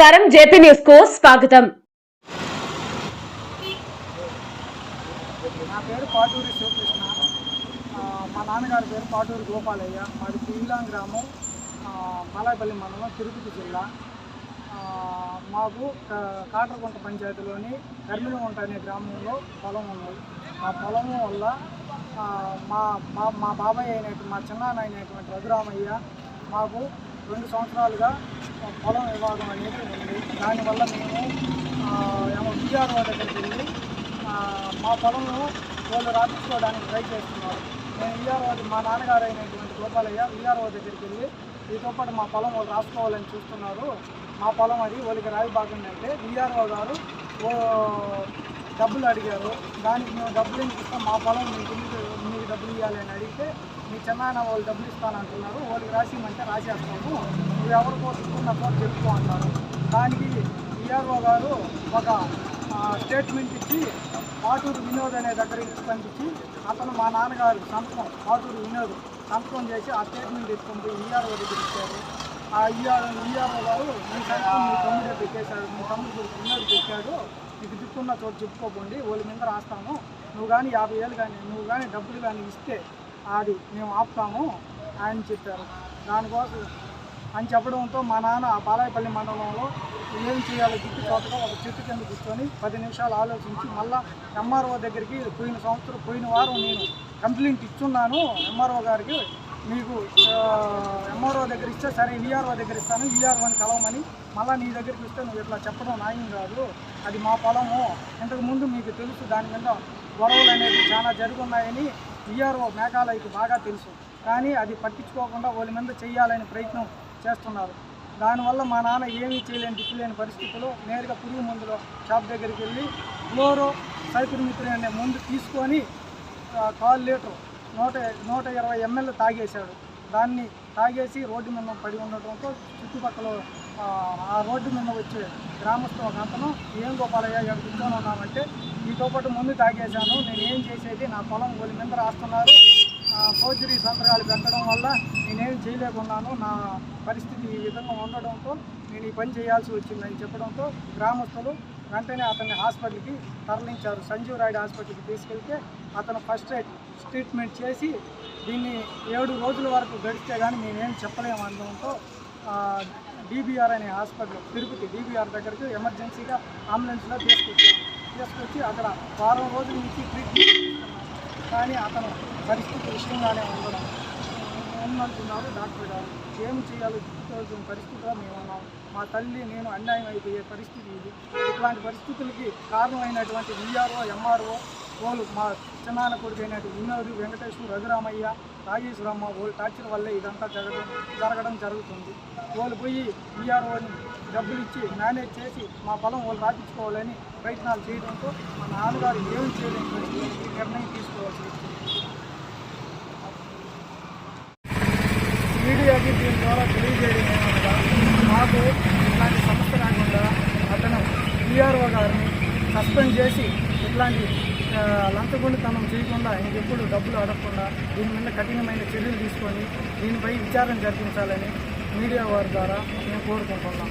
నమస్కారం జేపీ న్యూస్కు స్వాగతం. నా పేరు పాటూరి శివకృష్ణ మా నాన్నగారి పేరు పాటూరి గోపాలయ్య. మాది పిల్లాం గ్రామం ఆ, మలాయపల్లి మండలం తిరుపతి జిల్లా. మాకు కాటరకుంట పంచాయతీలోని కర్మిలగుంట అనే గ్రామంలో పొలం ఉంది. ఆ పొలం వల్ల మా మా మా బాబాయ్ అయినటువంటి మా చిన్నాన్న అయినటువంటి రఘురామయ్య మాకు రెండు సంవత్సరాలుగా పొలం వివాదం అనేది ఉంది. దానివల్ల మేము ఏమో విఆర్ఓ దగ్గరికి వెళ్ళి మా పొలంలో వాళ్ళు రాపించుకోవడానికి ట్రై చేస్తున్నారు. నేను విఆర్ఓ మా నాన్నగారు అయినటువంటి గోపాలయ్య విఆర్ఓ దగ్గరికి వెళ్ళి వీటితో పాటు మా పొలం వాళ్ళు రాసుకోవాలని చూస్తున్నారు. మా పొలం అది వాళ్ళకి రాయి బాగుందంటే విఆర్ఓ గారు ఓ డబ్బులు అడిగారు. దానికి మేము డబ్బులు ఇస్తాం మా పొలం మీకు డబ్బులు ఇవ్వాలి అని అడిగితే మీ చిన్నాయన వాళ్ళు డబ్బులు ఇస్తానంటున్నారు వాళ్ళకి రాసిమంటే రాసేస్తాము నువ్వు ఎవరు కోసుకున్న కోరు చెప్పుకో అంటారు. దానికి విఆర్ఓ గారు ఒక స్టేట్మెంట్ ఇచ్చి పాటూరు వినోద్ అనే దగ్గరికి పంపించి అతను మా నాన్నగారు సంతకం పాటూరు వినోద్ సంతకం చేసి ఆ స్టేట్మెంట్ ఎత్తుకొని ఈఆర్ఓ దగ్గర ఇచ్చారు ఆ ఈఆర్ఓ ఈఆర్ఓ గారు మీ సంతకం మీ తమ్ముడు పెట్టేశాడు మీ తమ్ముడు వినోద్ పెట్టాడు నీకు దిక్కున్న చోటు చెప్పుకోకండి వాళ్ళ మీద రాస్తాము. నువ్వు కానీ యాభై వేలు కానీ నువ్వు కానీ డబ్బులు కానీ ఇస్తే అది మేము ఆపుతాము అని చెప్పారు. దానికోసం అని చెప్పడంతో మా నాన్న ఆ బాలాయపల్లి మండలంలో ఏం చేయాలో దిక్కు చోటగా ఒక చెట్టు కింద కూర్చొని పది నిమిషాలు ఆలోచించి మళ్ళా ఎంఆర్ఓ దగ్గరికి పోయిన సంవత్సరం పోయిన వారం నేను కంప్లైంట్ ఇచ్చున్నాను. ఎంఆర్ఓ గారికి మీకు ఎంఆర్ఓ దగ్గర ఇస్తే సరే విఆర్ఓ దగ్గర ఇస్తాను. విఆర్ఓని కలవమని మళ్ళీ నీ దగ్గరికి ఇస్తే నువ్వు ఇట్లా చెప్పడం న్యాయం కాదు. అది మా పొలము. ఇంతకుముందు మీకు తెలుసు దాని మీద గొడవలు అనేవి చాలా జరుగున్నాయని విఆర్ఓ మేఘాలయకి బాగా తెలుసు. కానీ అది పట్టించుకోకుండా వాళ్ళ మీద చేయాలని ప్రయత్నం చేస్తున్నారు. దానివల్ల మా నాన్న ఏమీ చేయలేని దిక్కులేని పరిస్థితుల్లో నేరుగా పురుగు మందుల షాప్ దగ్గరికి వెళ్ళి ఫ్లోరో సైపుర్మిత్రి అనే ముందు తీసుకొని కాల్ లీటర్ నూట నూట ఇరవై ఎంఎల్ తాగేశాడు. దాన్ని తాగేసి రోడ్డు మీద పడి ఉండటంతో చుట్టుపక్కల ఆ, రోడ్డు మీద వచ్చే గ్రామస్తు ఒక అతను ఏం గోపాలయ్య ఇక్కడ కూర్చొని ఉన్నామంటే మీతో పాటు ముందు తాగేశాను నేను ఏం చేసేది నా పొలం వాళ్ళ మీద రాస్తున్నారు ఫౌజరీ సంతకాలు పెట్టడం వల్ల నేనేం చేయలేకున్నాను. నా పరిస్థితి ఈ విధంగా ఉండడంతో నేను ఈ పని చేయాల్సి వచ్చిందని చెప్పడంతో గ్రామస్తులు వెంటనే అతన్ని హాస్పిటల్కి తరలించారు. సంజీవ్ రాయుడు హాస్పిటల్కి తీసుకెళ్తే అతను ఫస్ట్ ఎయిడ్ ట్రీట్మెంట్ చేసి దీన్ని ఏడు రోజుల వరకు గడిస్తే కానీ మేమేం చెప్పలేము అనడంతో డీబీఆర్ అనే హాస్పిటల్ తిరుపతి డీబీఆర్ దగ్గరికి ఎమర్జెన్సీగా అంబులెన్స్లో తీసుకొచ్చారు. తీసుకొచ్చి అక్కడ వారం రోజుల నుంచి ట్రీట్మెంట్ కానీ అతను పరిస్థితి విషయంగానే ఉండడం. ఏమంటున్నారు? డాక్టర్ గారు ఏం చేయాలి పరిస్థితిలో మేము ఉన్నాం. మా తల్లి నేను అన్యాయం అయిపోయే పరిస్థితి ఇది. ఇట్లాంటి పరిస్థితులకి కారణమైనటువంటి విఆర్ఓ ఎంఆర్ఓ వాళ్ళు మా చిన్నాన్న కొడుకు అయినటువంటి వినోద్ వెంకటేశ్వర రఘురామయ్య రాజేశ్వరమ్మ వాళ్ళు టార్చర్ వల్లే ఇదంతా జరగడం జరగడం జరుగుతుంది. వాళ్ళు పోయి విఆర్ఓని డబ్బులు ఇచ్చి మేనేజ్ చేసి మా పొలం వాళ్ళు రాపించుకోవాలని ప్రయత్నాలు చేయడంతో మా నాన్నగారు ఏమి చేయలేని నిర్ణయం తీసుకోవాల్సి వచ్చింది. మీడియాకి దీని ద్వారా తెలియజేయడం ఏమనగా మాకు ఇట్లాంటి సమస్య రాకుండా అతను ఈఆర్ఓ గారిని సస్పెండ్ చేసి ఇట్లాంటి ఆ, లంచగొండితనం చేయకుండా ఇంకెప్పుడు డబ్బులు అడగకుండా దీని మీద కఠినమైన చర్యలు తీసుకొని దీనిపై విచారణ జరిపించాలని మీడియా వారి ద్వారా మేము కోరుకుంటున్నాం